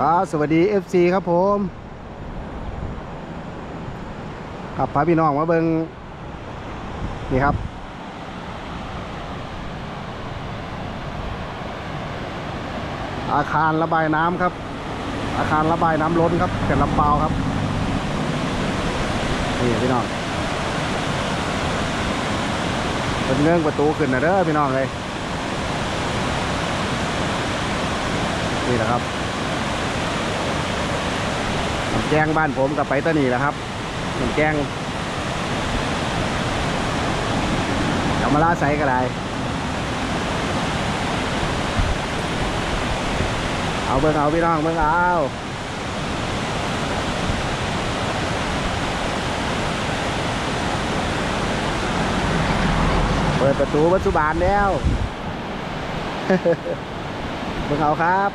ครับสวัสดี FC ครับผมครับพาพี่น้องมาเบิงนี่ครับ อาคารระบายน้ำครับ อาคารระบายน้ำล้นครับเขื่อนลำเปาวครับนี่พี่น้องเป็นเงื่องประตูขึ้นนะเด้อพี่น้องเลยนี่แหละครับ แกงบ้านผมกับไปตะนีแหละครับน้ำแกงกำมะลาใสก็ได้เอาเบิ่งเอาพี่น้องเบิ่งเอาเปิดประตูวัตถุบานแล้วเบิ่งเอาครับ